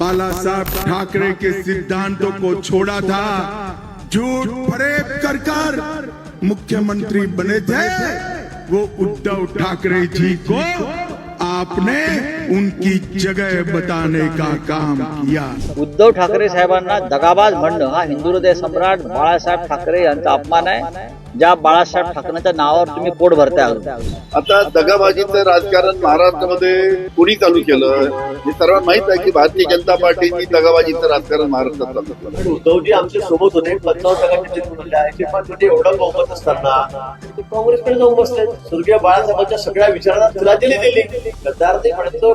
बाला साहब ठाकरे के सिद्धांतों को छोड़ा था। झूठ फरेब कर कर मुख्यमंत्री बने थे। वो उद्धव ठाकरे जी को आपने उनकी जगह बताने का काम किया। उद्धव ठाकरे साहेबांना दगाबाज म्हणणं हा हिंदू हृदय सम्राट बाळासाहेब ठाकरे यांचा अपमान आहे. ज्या बाळासाहेब ठाकरेंच्या नावावर तुम्ही पोट भरताय अजून. आता दगाबाजीचं राजकारण महाराष्ट्रामध्ये कोणी चालू केलं हे सर्वांना माहीत आहे की भारतीय जनता पार्टीची दगाबाजीचं राजकारण महाराष्ट्रात चालू केलं उद्धवजी आमचे सोबत होते. पंचावन्न ते पण एवढं बहुमत असताना ते काँग्रेसकडे जाऊन बसले स्वर्गीय बाळासाहेबांच्या सगळ्या विचारांना तिलांजली दिली गद्दार नाही म्हणायचं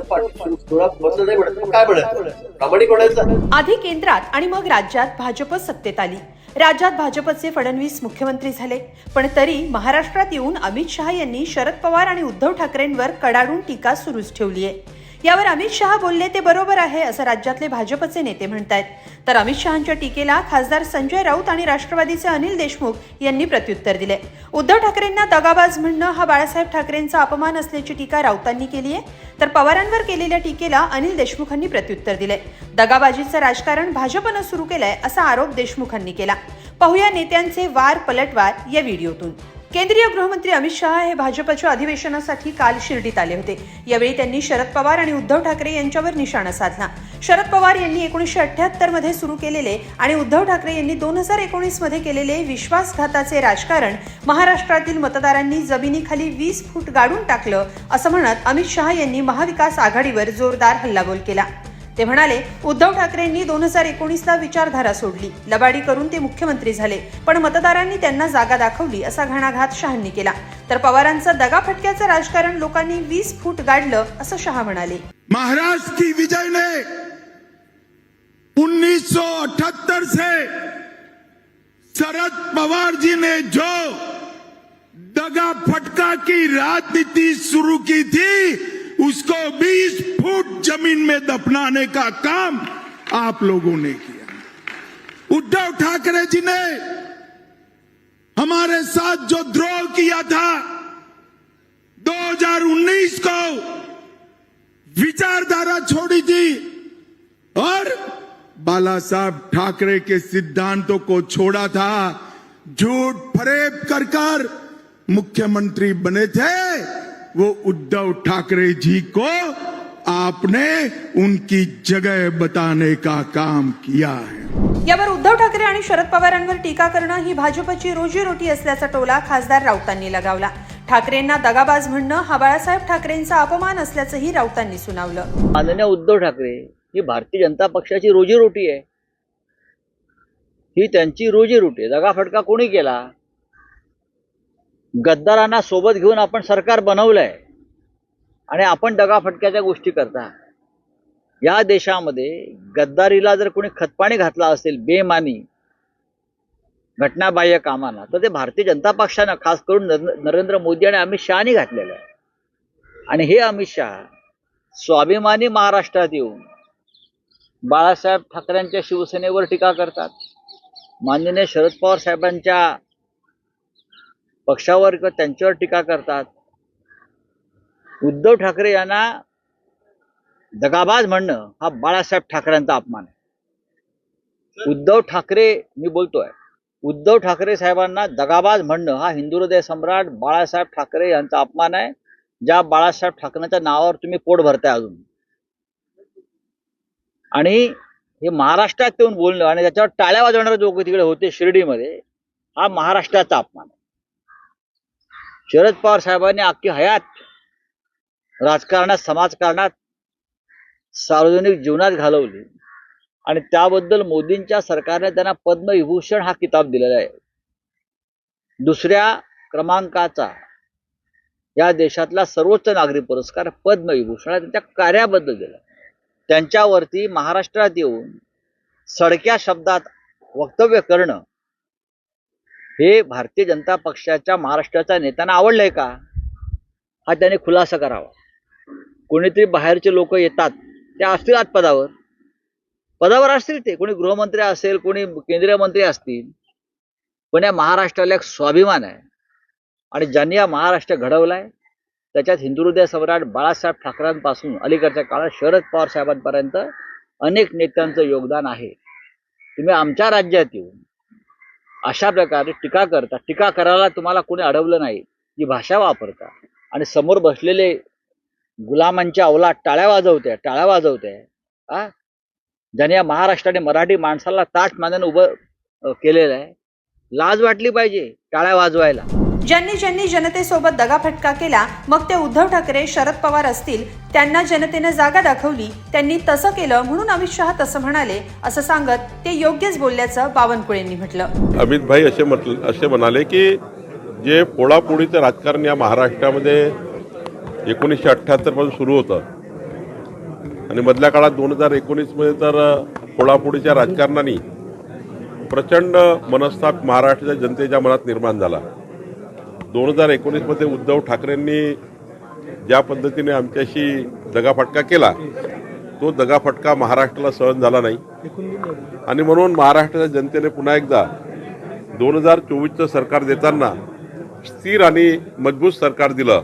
आधी केंद्रात आणि मग राज्यात भाजप सत्तेत आली. राज्यात भाजपचे फडणवीस मुख्यमंत्री झाले. पण तरी महाराष्ट्रात येऊन अमित शहा यांनी शरद पवार आणि उद्धव ठाकरेंवर कडाडून टीका सुरूच ठेवली आहे यावर अमित शहा बोलले ते बरोबर आहे असं राज्यातले भाजपचे नेते म्हणतायत. तर अमित शहांच्या टीकेला खासदार संजय राऊत आणि राष्ट्रवादीचे अनिल देशमुख यांनी प्रत्युत्तर दिले. उद्धव ठाकरेंना दगाबाज म्हणणं हा बाळासाहेब ठाकरेंचा अपमान असल्याची टीका राऊतांनी केली आहे. तर पवारांवर केलेल्या टीकेला अनिल देशमुखांनी प्रत्युत्तर दिले. दगाबाजीचं राजकारण भाजपनं सुरू केलंय असा आरोप देशमुखांनी केला. पाहूया नेत्यांचे वार पलटवार या व्हिडिओतून. केंद्रीय गृहमंत्री अमित शहा हे भाजपच्या अधिवेशनासाठी काल शिर्डीत आले होते. यावेळी त्यांनी शरद पवार आणि उद्धव ठाकरे यांच्यावर निशाणा साधला. शरद पवार यांनी एकोणीसशे अठ्ठ्याहत्तरमध्ये सुरू केलेले आणि उद्धव ठाकरे यांनी दोन हजार एकोणीसमध्ये केलेले विश्वासघाताचे राजकारण महाराष्ट्रातील मतदारांनी जमिनीखाली वीस फूट गाडून टाकलं असं म्हणत अमित शहा यांनी महाविकास आघाडीवर जोरदार हल्लाबोल केला. ते म्हणाले उद्धव ठाकरेंनी दोन हजार एकोणीसला विचारधारा सोडली. लबाडी करून ते मुख्यमंत्री झाले. पण मतदारांनी त्यांना जागा दाखवली असा घणाघात शहांनी केला. तर पवारांचं दगाफटक्याचं राजकारण लोकांनी वीस फूट गाडलं असं शहा म्हणाले. महाराष्ट्र की विजय ने 1978 से शरद पवार जी ने जो दगा फटका की राजनीति शुरू की थी उसको 20 फुट ज़मीन में दफनाने का काम आप लोगों ने किया। उद्धव ठाकरे जी ने हमारे साथ जो द्रोह किया था 2019 को विचारधारा छोड़ी थी और बाला साहब ठाकरे के सिद्धांतों को छोड़ा था। झूठ फरेब कर कर मुख्यमंत्री बने थे। वो उद्धव ठाकरे जी को आपने उनकी जगह बताने का काम किया है। यावर उद्धव ठाकरे आणि शरद पवारांवर टीका करणं ही भाजपची रोजीरोटी असल्याचा टोला खासदार राऊतांनी लगावला. ठाकरेंना दगाबाज म्हणणं हा बाळासाहेब ठाकरेंचा अपमान असल्याचंही राऊतांनी सुनावलं. माननीय उद्धव ठाकरे ही भारतीय जनता पक्षाची रोजीरोटी आहे. ही त्यांची रोजीरोटी आहे. दगाफटका कोणी केला? गद्दारांना सोबत घेऊन आपण सरकार बनवलंय आणि आपण दगाफटक्याच्या गोष्टी करता. या देशामध्ये गद्दारीला जर कोणी खतपाणी घातला असेल बेमानी घटनाबाह्य कामाला तर ते भारतीय जनता पक्षानं खास करून नर- नरेंद्र मोदी आणि अमित शहानी घातलेलं आहे. आणि हे अमित शहा स्वाभिमानी महाराष्ट्रात येऊन बाळासाहेब ठाकरेंच्या शिवसेनेवर टीका करतात. माननीय शरद पवार साहेबांच्या पक्षावर किंवा त्यांच्यावर टीका करतात. उद्धव ठाकरे यांना दगाबाज म्हणणं हा बाळासाहेब ठाकरेंचा अपमान आहे. उद्धव ठाकरे मी बोलतोय उद्धव ठाकरे साहेबांना दगाबाज म्हणणं हा हिंदू हृदय सम्राट बाळासाहेब ठाकरे यांचा अपमान आहे. ज्या बाळासाहेब ठाकरेंच्या नावावर तुम्ही पोट भरताय अजून. आणि हे महाराष्ट्रात येऊन बोलणं आणि त्याच्यावर टाळ्या वाजवणारे लोक तिकडे होते शिर्डीमध्ये हा महाराष्ट्राचा अपमान आहे. शरद पवार साहेबांनी अख्खी हयात राजकारणात समाजकारणात सार्वजनिक जीवनात घालवली. आणि त्याबद्दल मोदींच्या सरकारने त्यांना पद्मविभूषण हा किताब दिलेला आहे. दुसऱ्या क्रमांकाचा या देशातला सर्वोच्च नागरी पुरस्कार पद्मविभूषण त्यांच्या कार्याबद्दल दिला. त्यांच्यावरती महाराष्ट्रात येऊन सडक्या शब्दात वक्तव्य करणं हे भारतीय जनता पक्षाच्या महाराष्ट्राच्या नेत्यांना आवडलंय का? हा त्याने खुलासा करावा. कोणीतरी बाहेरचे लोक येतात ते असतील आज पदावर पदावर असतील ते. कोणी गृहमंत्री असेल कोणी केंद्रीय मंत्री असतील. पण या महाराष्ट्राला एक स्वाभिमान आहे. आणि ज्यांनी हा महाराष्ट्र घडवलाय त्याच्यात हिंदू हृदय सम्राट बाळासाहेब ठाकरेंपासून अलीकडच्या काळात शरद पवार साहेबांपर्यंत अनेक नेत्यांचं योगदान आहे. तुम्ही आमच्या राज्यात येऊन अशा प्रकारे टीका करता टीका करायला तुम्हाला कोणी अडवलं नाही. ही भाषा वापरता. आणि समोर बसलेले गुलामांच्या अवलात टाळ्या वाजवत्या टाळ्या वाजवत्या. आ? ज्याने या महाराष्ट्राने मराठी माणसाला ताट मानाने उभं केलेलं आहे. लाज वाटली पाहिजे टाळ्या वाजवायला. ज्यांनी ज्यांनी जनतेसोबत दगाफटका केला मग ते उद्धव ठाकरे शरद पवार असतील त्यांना जनतेनं जागा दाखवली त्यांनी तसं केलं म्हणून अमित शहा तसं म्हणाले असं सांगत ते योग्यच बोलल्याचं बावनकुळेंनी म्हटलं. अमित भाई असे म्हटलं असे म्हणाले की जे पोळापोळीचं राजकारण या महाराष्ट्रामध्ये एकोणीसशे अठ्ठ्याहत्तरपासून सुरू होतं. आणि मधल्या काळात दोन हजार एकोणीसमध्ये तर पोळापोळीच्या राजकारणाने प्रचंड मनस्ताप महाराष्ट्राच्या जनतेच्या मनात निर्माण झाला. दोन हजार एकोणीसमध्ये उद्धव ठाकरेंनी ज्या पद्धतीने आमच्याशी दगाफटका केला तो दगाफटका महाराष्ट्राला सहन झाला नाही. आणि म्हणून महाराष्ट्राच्या जनतेने पुन्हा एकदा दोन हजार चोवीसचं सरकार देताना स्थिर आणि मजबूत सरकार दिलं.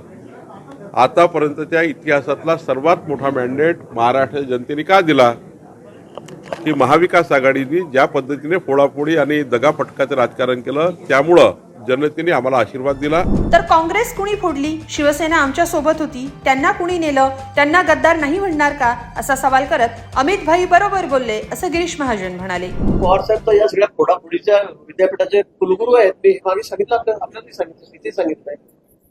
आतापर्यंतच्या इतिहासातला सर्वात मोठा मॅन्डेट महाराष्ट्राच्या जनतेने का दिला? की महाविकास आघाडीने ज्या पद्धतीने फोडाफोडी आणि दगाफटकाचं राजकारण केलं त्यामुळं जनतेने आम्हाला आशीर्वाद दिला. तर काँग्रेस कुणी फोडली? शिवसेना आमच्यासोबत होती. त्यांना कुणी नेलं? त्यांना गद्दार नाही म्हणणार का? असा सवाल करत अमित भाई बरोबर बोलले असं गिरीश महाजन म्हणाले. पवार साहेब तर या सगळ्या फोडाफोडीच्या विद्यापीठाचे कुलगुरू आहेत. मी मागे सांगितलं आपल्याला सांगितलं किती सांगितलंय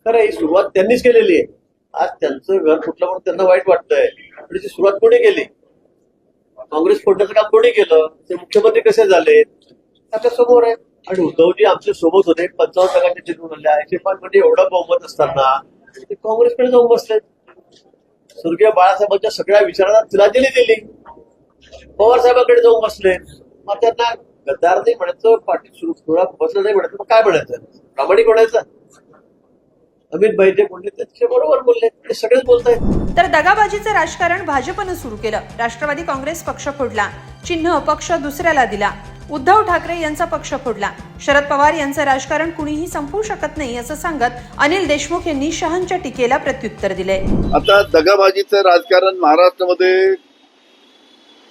खरं ही सुरुवात त्यांनीच केलेली आहे. आज त्यांचं घर फुटलं म्हणून त्यांना वाईट वाटतंय. पण ती सुरुवात कोणी केली? काँग्रेस फोडण्याचं काम कोणी केलं? ते मुख्यमंत्री कसे झाले? आपल्यासमोर आहे. आणि उद्धवजी आमच्यासोबत होते. पंचावन्न टक्क्याचे जिंकून आले आयशे म्हणजे एवढं बहुमत असताना ते काँग्रेसकडे जाऊन बसले. स्वर्गीय बाळासाहेबांच्या सगळ्या विचारांना तिलांजली दिली. पवार साहेबांकडे जाऊन बसले. मग त्यांना गद्दार नाही म्हणायचं पाठी सुरू थोडा बसलं नाही म्हणायचं. मग काय म्हणायचं? प्रामाणिक म्हणायचं? अमित भाई जे बोलले ते बरोबर बोलले. ते सगळेच बोलतायत. तर दगाबाजीचं राजकारण भाजपनं सुरू केलं. राष्ट्रवादी काँग्रेस पक्ष फोडला. चिन्ह पक्ष दुसऱ्याला दिला. उद्धव ठाकरे यांचा पक्ष फोडला. शरद पवार यांचं राजकारण कुणीही संपवू शकत नाही असं सांगत अनिल देशमुख यांनी शहांच्या टीकेला प्रत्युत्तर दिले. आता दगाबाजीचं राजकारण महाराष्ट्रामध्ये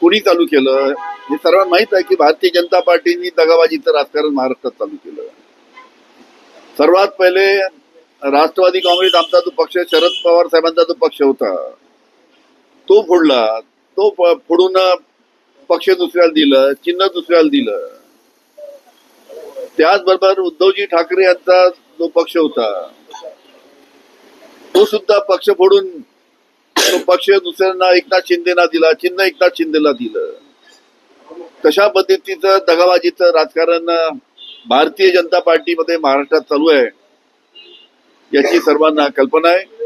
कुणी चालू केलं? हे सर्वांना माहीत आहे की भारतीय जनता पार्टीने दगाबाजीचं राजकारण महाराष्ट्रात चालू केलं. सर्वात पहिले राष्ट्रवादी काँग्रेस आमचा जो पक्ष शरद पवार साहेबांचा जो पक्ष होता तो फोडला. तो फोडून पक्ष दुसऱ्याला दिलं चिन्ह दुसऱ्याला दिलं. त्याचबरोबर उद्धवजी ठाकरे यांचा जो पक्ष होता तो सुद्धा पक्ष फोडून तो पक्ष दुसऱ्यांना एकनाथ शिंदेना दिला चिन्ह एकनाथ शिंदेला दिलं. कशा पद्धतीचं दगाबाजीचं राजकारण भारतीय जनता पार्टीमध्ये महाराष्ट्रात चालू आहे याची सर्वांना कल्पना आहे.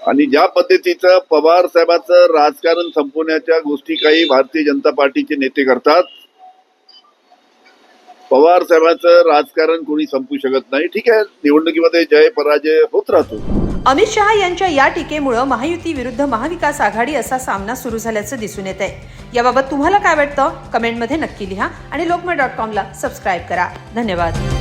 आणि ज्या पद्धतीचं पवार साहेबाचं राजकारण संपवण्याच्या गोष्टी काही भारतीय जनता पार्टीचे नेते करतात पवार साहेबांचं राजकारण कोणी संपू शकत नाही. ठीक आहे निवडणुकीमध्ये जय पराजय होत राहतो. अमित शहा यांच्या या टीकेमुळं महायुती विरुद्ध महाविकास आघाडी असा सामना सुरू झाल्याचं दिसून येत आहे याबाबत तुम्हाला काय वाटतं? कमेंटमध्ये नक्की लिहा आणि लोकमत डॉट कॉमला सबस्क्राईब करा. धन्यवाद.